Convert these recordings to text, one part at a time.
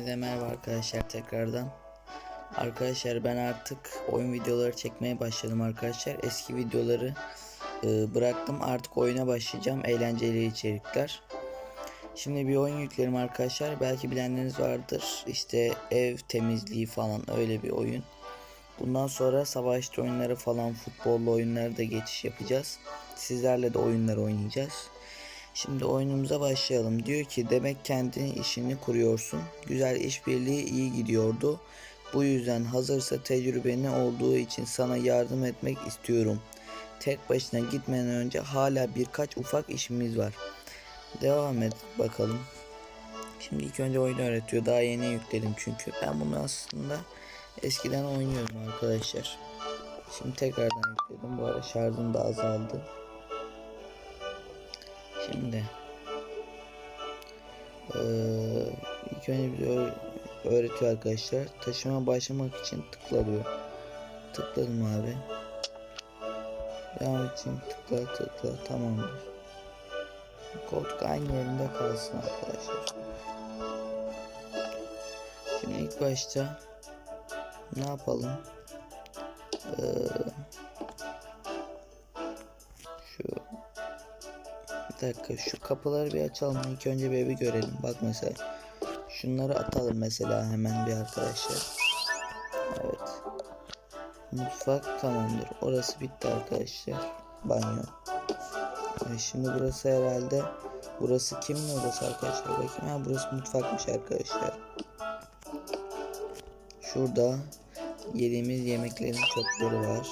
Herkese merhaba arkadaşlar tekrardan. Arkadaşlar ben artık oyun videoları çekmeye başladım arkadaşlar. Eski videoları e, bıraktım artık oyuna başlayacağım. Eğlenceli içerikler. Şimdi bir oyun yüklerim arkadaşlar. Belki bilenleriniz vardır. İşte ev temizliği falan öyle bir oyun. Bundan sonra savaşçı oyunları falan futbollu oyunlara da geçiş yapacağız. Sizlerle de oyunlar oynayacağız. Şimdi oyunumuza başlayalım. Diyor ki demek kendi işini kuruyorsun. Güzel işbirliği iyi gidiyordu. Bu yüzden hazırsa tecrübeni olduğu için sana yardım etmek istiyorum. Tek başına gitmeden önce hala birkaç ufak işimiz var. Devam et bakalım. Şimdi ilk önce oyunu öğretiyor. Daha yeni yükledim çünkü. Ben bunu aslında eskiden oynuyorum arkadaşlar. Şimdi tekrardan yükledim. Bu arada şarjım da azaldı. Şimdi eee ilk önce öğ- öğretiyor arkadaşlar. Taşıma başlamak için tıkla. Tıkladım abi. Devam için tıkla tıkla tamamdır. Koltuk aynı yerinde kalsın arkadaşlar. Şimdi ilk başta ne yapalım? Eee dakika şu kapıları bir açalım. İlk önce bir evi görelim. Bak mesela. Şunları atalım mesela hemen bir arkadaşlar. Evet. Mutfak tamamdır. Orası bitti arkadaşlar. Banyo. Evet, şimdi burası herhalde Burası kimin odası arkadaşlar? Bakayım. Ha burası mutfakmış arkadaşlar. Şurada yediğimiz yemeklerin çöpleri var.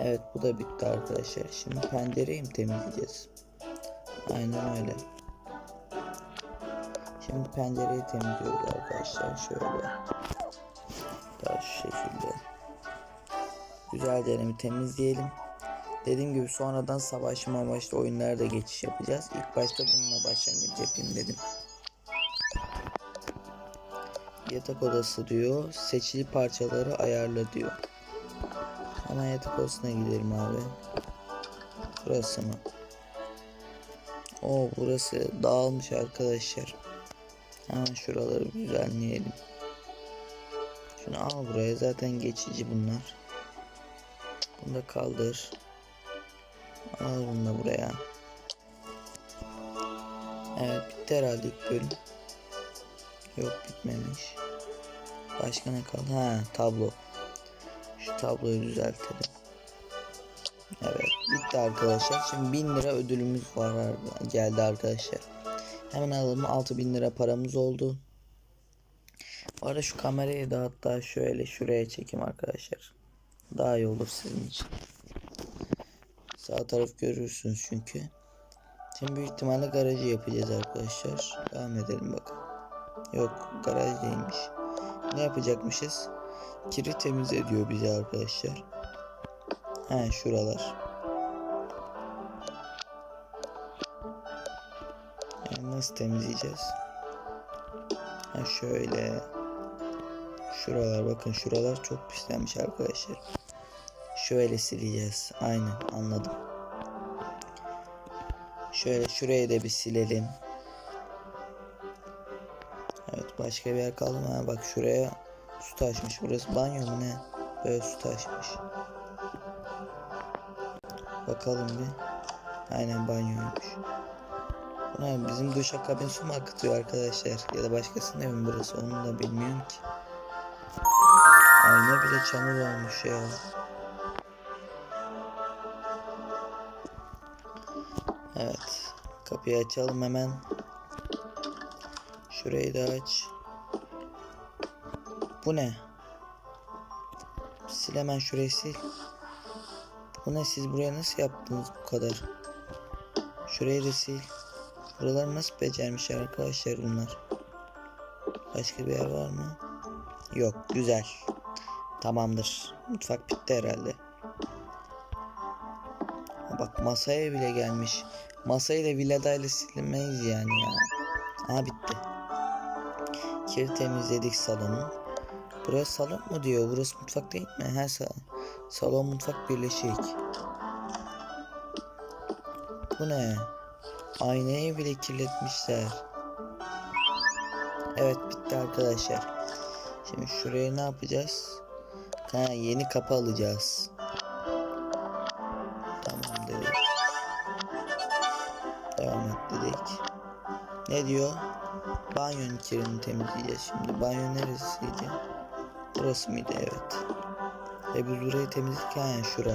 Evet bu da bitti arkadaşlar. Şimdi pencereyi mi temizleyeceğiz? Aynen öyle. Şimdi pencereyi temizliyoruz arkadaşlar. Şöyle. Daha şu şekilde. Güzelce elimi temizleyelim. Dediğim gibi sonradan savaşma amaçlı oyunlara da geçiş yapacağız. İlk başta bununla başlangıç yapayım dedim. Yatak odası diyor. Seçili parçaları ayarla diyor. Hemen yatak odasına gidelim abi. Burası mı? O burası dağılmış arkadaşlar. Hemen şuraları düzenleyelim. Şunu al buraya zaten geçici bunlar. Bunu da kaldır. Al bunu da buraya. Evet bitti herhalde ilk bölüm. Yok bitmemiş. Başka ne kaldı? Ha tablo. Tabloyu düzeltelim. Evet bitti arkadaşlar. Şimdi 1000 lira ödülümüz var ar- geldi arkadaşlar. Hemen alalım 6000 lira paramız oldu. Bu arada şu kamerayı da hatta şöyle şuraya çekeyim arkadaşlar. Daha iyi olur sizin için. Sağ taraf görürsünüz çünkü. Şimdi büyük ihtimalle garajı yapacağız arkadaşlar. Devam edelim bakalım. Yok garaj değilmiş. Ne yapacakmışız? Kiri temizle diyor bize arkadaşlar. He şuralar. Yani nasıl temizleyeceğiz? Ha şöyle. Şuralar bakın şuralar çok pislenmiş arkadaşlar. Şöyle sileceğiz. Aynen anladım. Şöyle şurayı da bir silelim. Evet başka bir yer kaldı mı? Bak şuraya su taşmış. Burası banyo mu ne? Böyle su taşmış. Bakalım bir. Aynen banyoymuş. Ulan bizim duşakabin su mu akıtıyor arkadaşlar? Ya da başkasının evi mi burası? Onu da bilmiyorum ki. Ayna bile çamur olmuş ya. Evet. Kapıyı açalım hemen. Şurayı da aç. Bu ne? Sil hemen şurayı sil. Bu ne siz buraya nasıl yaptınız bu kadar? Şurayı da sil. Buraları nasıl becermişler arkadaşlar bunlar? Başka bir yer var mı? Yok güzel. Tamamdır. Mutfak bitti herhalde. Ha Bak masaya bile gelmiş. Masayı da villadayla silmeyiz yani ya. Aha bitti. Kiri temizledik salonu. Burası salon mu diyor? Burası mutfak değil mi? Her salon. Salon mutfak birleşik. Bu ne? Aynayı bile kirletmişler. Evet bitti arkadaşlar. Şimdi şuraya ne yapacağız? Ha, yeni kapı alacağız. Tamam dedik. Devam et dedik. Ne diyor? Banyonun kirini temizleyeceğiz şimdi. Banyo neresiydi? Burası mıydı? Evet. E biz burayı temizledik. Ha şura.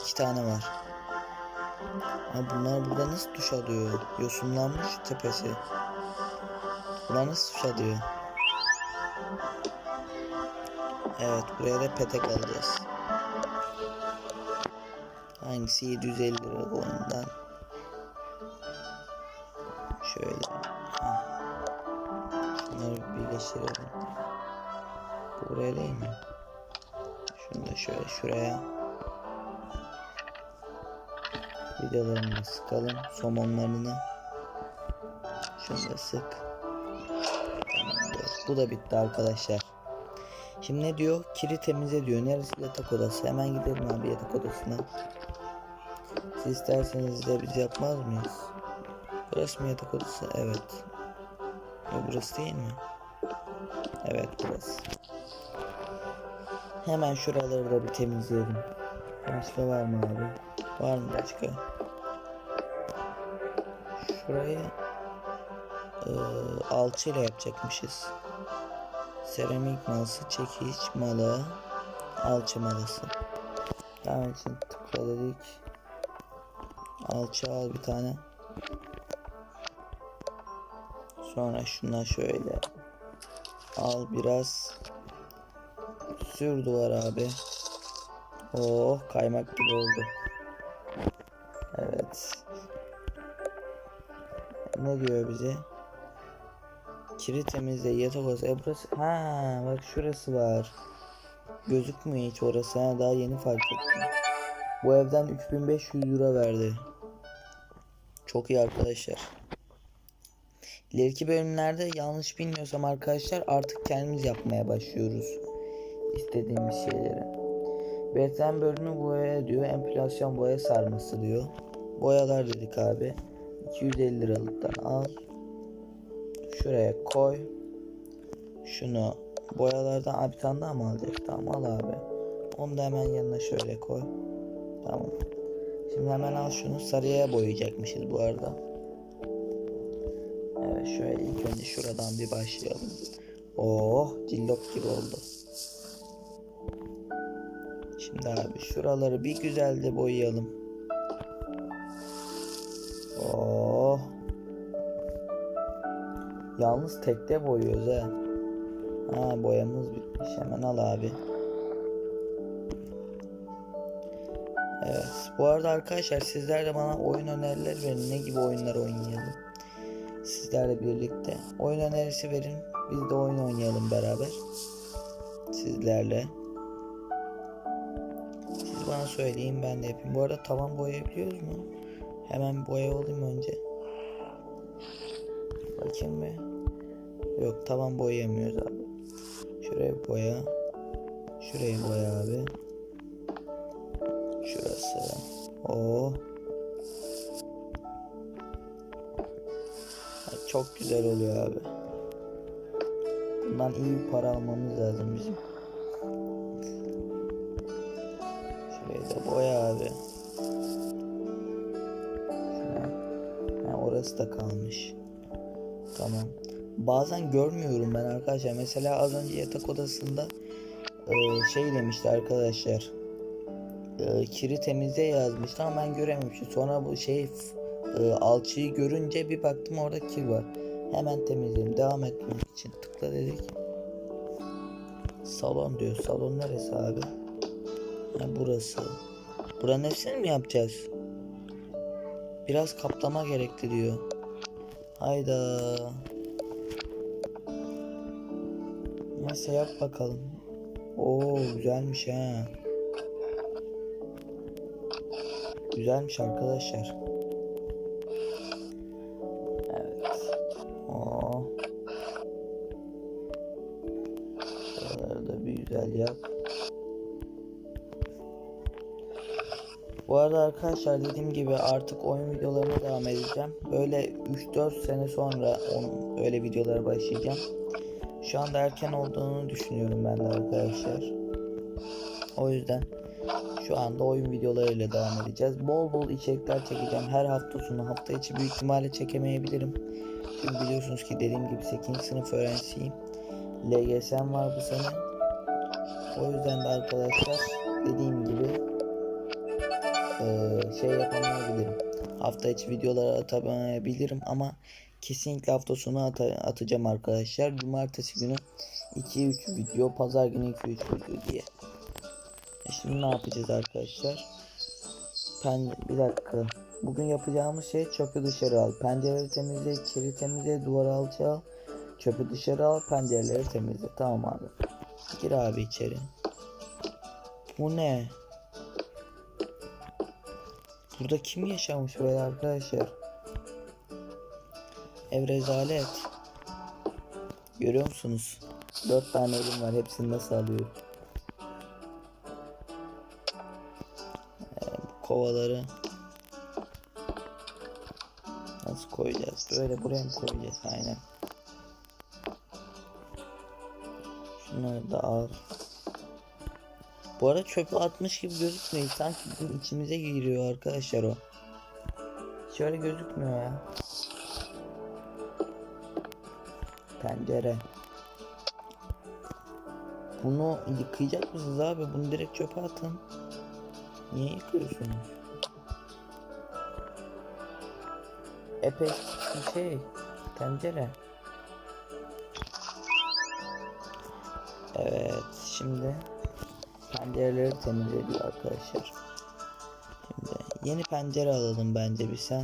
İki tane var. Ha bunlar burada nasıl duş alıyor? Yosunlanmış tepesi. Bunlar nasıl duş alıyor? Evet buraya da petek alacağız. Hangisi 750 lira ondan. Şöyle. Heh. Şunları birleştirelim. Bu buraya değil mi? Şunu da şöyle şuraya. Vidalarını da sıkalım. Somonlarını. Şunu da sık. Bu da bitti arkadaşlar. Şimdi ne diyor? Kiri temizle diyor. Neresi yatak odası? Hemen gidelim abi yatak odasına. Siz isterseniz de biz yapmaz mıyız? Burası mı yatak odası? Evet. Burası değil mi? Evet burası. Hemen şuraları da bir temizleyelim. Başka var mı abi? Var mı başka? Şurayı eee alçıyla yapacakmışız. Seramik malısı, çekiç malı, alçı malısı. Daha için tıkla dedik. Alçı al bir tane. Sonra şuna şöyle al biraz sür duvar abi. Oh kaymak gibi oldu. Evet. Ne diyor bize? Kiri temizle yatak odası. E burası ha bak şurası var. Gözükmüyor hiç orası. Ha, daha yeni fark ettim. Bu evden 3500 lira verdi. Çok iyi arkadaşlar. İleriki bölümlerde yanlış bilmiyorsam arkadaşlar artık kendimiz yapmaya başlıyoruz. İstediğimiz şeyleri. Belirtilen bölümü boya diyor. Enflasyon boya sarması diyor. Boyalar dedik abi. 250 liralıktan al. Şuraya koy. Şunu boyalardan abi bir tane daha mı alacağız? Tamam al abi. Onu da hemen yanına şöyle koy. Tamam. Şimdi hemen al şunu sarıya boyayacakmışız bu arada. Evet şöyle ilk önce şuradan bir başlayalım. Oh cillop gibi oldu. Şimdi abi şuraları bir güzel de boyayalım. Oh. Yalnız tekte boyuyoruz ha. Ha boyamız bitmiş. Hemen al abi. Evet. Bu arada arkadaşlar sizler de bana oyun önerileri verin. Ne gibi oyunlar oynayalım. Sizlerle birlikte. Oyun önerisi verin. Biz de oyun oynayalım beraber. Sizlerle. Söyleyin ben de yapayım. Bu arada tavan boyayabiliyoruz mu? Hemen boya olayım önce. Bakayım bir. Yok tavan boyayamıyoruz abi. Şuraya boya. Şuraya boya abi. Şurası. O. Çok güzel oluyor abi. Bundan iyi bir para almamız lazım bizim. Ha, orası da kalmış. Tamam. Bazen görmüyorum ben arkadaşlar. Mesela az önce yatak odasında e, şey demişti arkadaşlar. E, kiri temizle yazmıştı ama ben görememiştim. Sonra bu şey e, alçıyı görünce bir baktım orada kir var. Hemen temizledim. Devam etmek için tıkla dedik. Salon diyor. Salon neresi abi? Ha, burası. Buranın hepsini mi yapacağız? Biraz kaplama gerekli diyor. Hayda. Neyse yap bakalım. Oo güzelmiş ha. Güzelmiş arkadaşlar. Evet. Oo. Şuraları da bir güzel yap. Bu arada arkadaşlar dediğim gibi artık oyun videolarına devam edeceğim. Böyle 3-4 sene sonra on, öyle videolara başlayacağım. Şu anda erken olduğunu düşünüyorum ben de arkadaşlar. O yüzden şu anda oyun videolarıyla devam edeceğiz. Bol bol içerikler çekeceğim. Her hafta sonu hafta içi büyük ihtimalle çekemeyebilirim. Çünkü biliyorsunuz ki dediğim gibi 8. sınıf öğrencisiyim. LGS'm var bu sene. O yüzden de arkadaşlar dediğim gibi şey yapamayabilirim. Hafta içi videoları atamayabilirim ama kesinlikle hafta sonu ata- atacağım arkadaşlar. Cumartesi günü 2-3 video, pazar günü 2-3 video diye. E şimdi ne yapacağız arkadaşlar? Pen bir dakika. Bugün yapacağımız şey çöpü dışarı al. Pencereleri temizle, içeri temizle, duvarı alçal. Çöpü dışarı al, pencereleri temizle. Tamam abi. Gir abi içeri. Bu ne? Burada kim yaşamış böyle arkadaşlar? Ev rezalet. Görüyor musunuz? Dört tane elim var. Hepsini nasıl alıyorum? Ee, kovaları nasıl koyacağız? Böyle buraya mı koyacağız? Aynen. Şunları da al. Bu arada çöpü atmış gibi gözükmüyor. Sanki içimize giriyor arkadaşlar o. Şöyle gözükmüyor ya. Pencere. Bunu yıkayacak mısınız abi? Bunu direkt çöpe atın. Niye yıkıyorsunuz? Epey bir şey. Tencere. Evet şimdi pencereleri temizlediyor arkadaşlar. Şimdi yeni pencere alalım bence biz ha.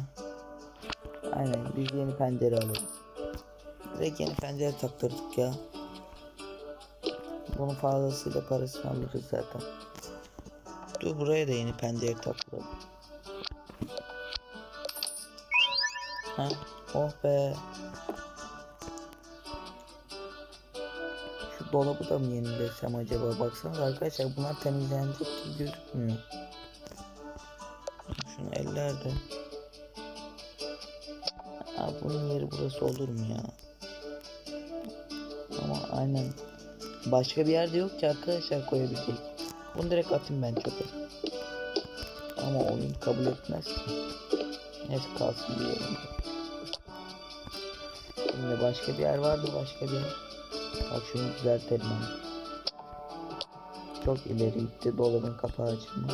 Aynen biz yeni pencere alalım. Direkt yeni pencere taktırdık ya. Bunun fazlasıyla parasını alırız zaten. Dur buraya da yeni pencere taktıralım. Ha, oh be. Dolabı da mı yenilesem acaba? Baksanıza arkadaşlar bunlar temizlenecek gibi gözükmüyor. Şunu ellerde. Abi bunun yeri burası olur mu ya? Ama aynen. Başka bir yerde yok ki arkadaşlar koyabilecek. Bunu direkt atayım ben çöpe. Ama oyun kabul etmez ki. Neyse kalsın bir. Şimdi başka bir yer vardı başka bir yer. Bak şunu düzeltelim ama. Çok ileri gitti dolabın kapağı açılma.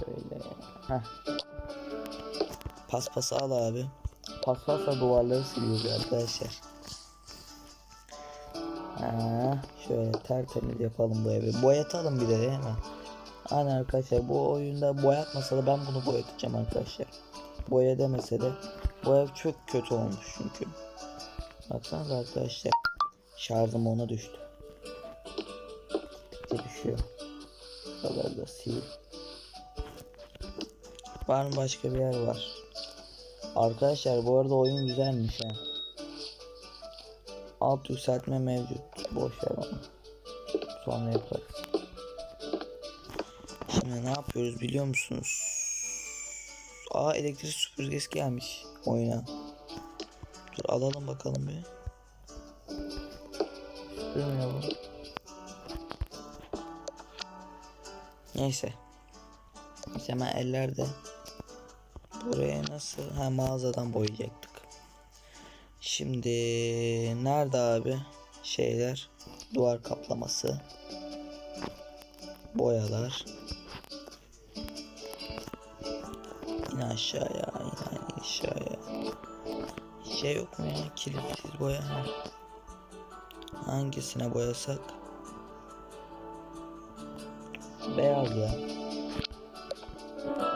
Şöyle. Heh. Paspası al abi. Paspasla duvarları siliyoruz arkadaşlar. Ha, şöyle tertemiz yapalım bu evi. Boyatalım bir de mi? Aynen arkadaşlar bu oyunda boyatmasa da ben bunu boyatacağım arkadaşlar. Boya demese de bu ev çok kötü olmuş çünkü. Baksanıza arkadaşlar. Şarjım ona düştü. Gittikçe düşüyor. Bu kadar da sil. Var mı başka bir yer var? Arkadaşlar bu arada oyun güzelmiş ha. Alt yükseltme mevcut. Boş ver onu. Sonra yaparız. Şimdi ne yapıyoruz biliyor musunuz? Aa elektrik süpürgesi gelmiş oyuna. Alalım bakalım bir. Süpürmüyor bu. Neyse. Hemen ellerde buraya nasıl ha mağazadan boyayacaktık. Şimdi nerede abi şeyler duvar kaplaması boyalar in aşağıya in aşağıya şey yok mu ya kilitsiz boya ha. hangisine boyasak beyaz ya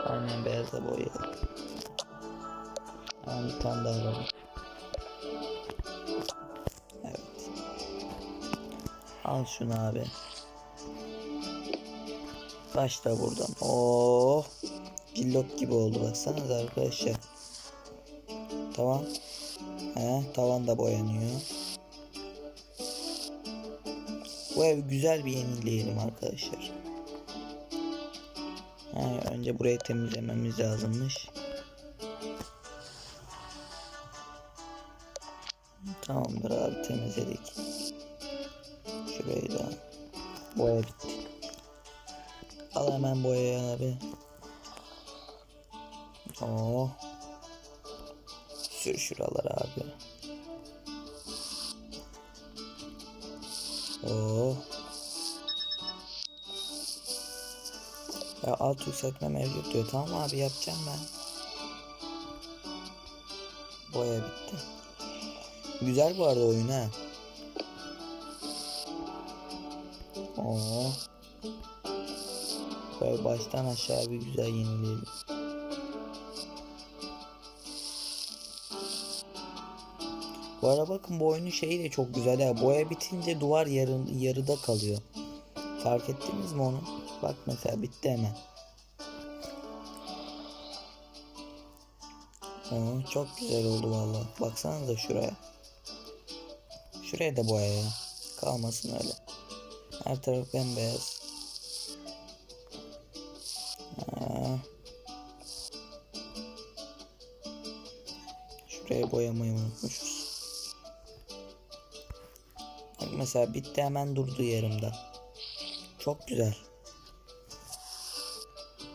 aynen beyazla boyayalım bir tane daha alalım Evet. Al şunu abi. Başla buradan. Oh. Cillop gibi oldu baksanıza arkadaşlar. Tamam. He, tavan da boyanıyor. Bu ev güzel bir yenileyelim arkadaşlar. He, önce burayı temizlememiz lazımmış. Tamamdır abi temizledik. Şurayı da boya bitti. Al hemen boyayı abi. Oo. Sür şuralara abi. Oo. Ya alt yükseltme mevcut diyor. Tamam abi yapacağım ben. Boya bitti. Güzel bu arada oyun ha. Oo. Böyle baştan aşağı bir güzel yenileyelim. Bu arada bakın bu oyunun şeyi de çok güzel ha. Boya bitince duvar yarı, yarıda kalıyor. Fark ettiniz mi onu? Bak mesela bitti hemen. Oo, çok güzel oldu vallahi. Baksanıza şuraya. Şuraya da boya ya. Kalmasın öyle. Her taraf bembeyaz. Şuraya boyamayı unutmuşuz. Mesela bitti hemen durdu yarımda. Çok güzel.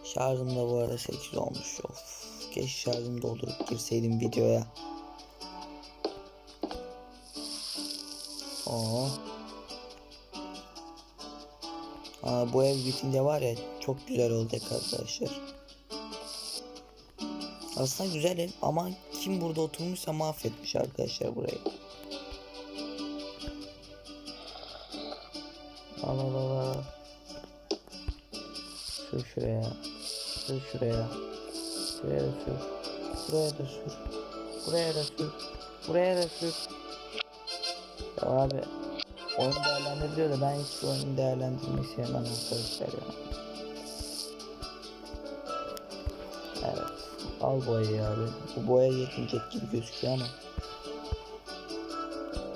Şarjım da bu arada 8 olmuş. Of. Keşke şarjımı doldurup girseydim videoya. Oo. Aa, bu ev bitince var ya çok güzel olacak arkadaşlar. Aslında güzel ev ama kim burada oturmuşsa mahvetmiş arkadaşlar burayı. Al al al al. Sür şuraya. Sür şuraya. Şuraya da sür. Buraya da sür. Buraya da sür. Buraya da sür. Ya abi oyun değerlendiriliyor da ben hiç oyunu değerlendirmeyi sevmem arkadaşlar ya. Evet. Al boyayı abi. Bu boya yetmeyecek gibi gözüküyor ama.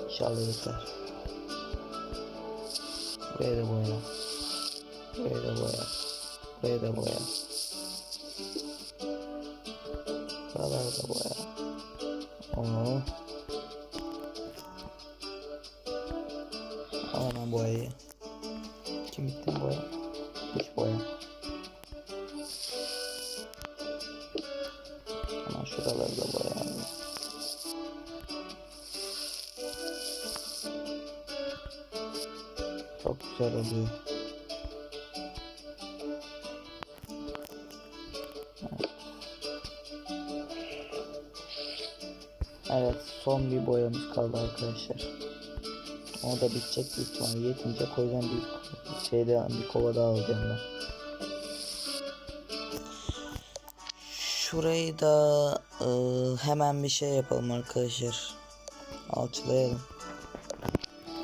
İnşallah yeter. Buraya da boya. Buraya da boya. Buraya da boya. Buralara da boya. Oo. Al hemen boyayı. Kim bitti boya? Dış boya. Hemen şuraları da boya. Çok güzel oluyor. Evet son bir boyamız kaldı arkadaşlar. O da bitecek büyük ihtimalle yetmeyecek o yüzden bir şeyde bir kova daha alacağım ben. Şurayı da ıı, hemen bir şey yapalım arkadaşlar. Alçılayalım.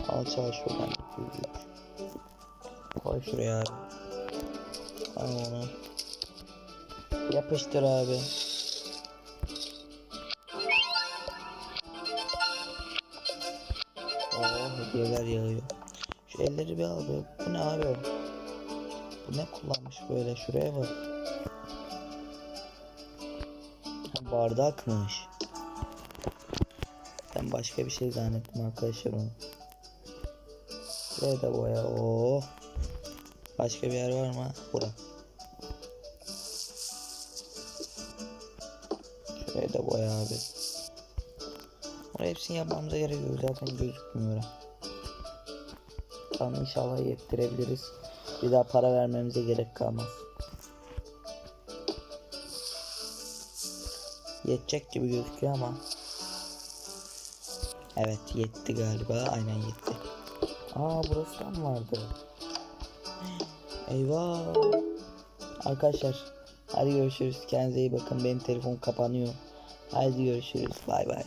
Alçal şuradan. Koy şuraya abi. Onu. Yapıştır abi. Oo hediyeler yağıyor. Şu elleri bir al be. Bu ne abi? Bu ne kullanmış böyle? Şuraya bak. Bardakmış. Ben başka bir şey zannettim arkadaşlar onu. Buraya da boya. Oo. Başka bir yer var mı? Bura. Şuraya da boya abi. Oraya hepsini yapmamıza gerek yok. Zaten gözükmüyor. Tamam inşallah yettirebiliriz. Bir daha para vermemize gerek kalmaz. Yetecek gibi gözüküyor ama. Evet yetti galiba. Aynen yetti. Aa burası da mı vardı? Eyvah. Arkadaşlar hadi görüşürüz. Kendinize iyi bakın. Benim telefon kapanıyor. Hadi görüşürüz. Bay bay.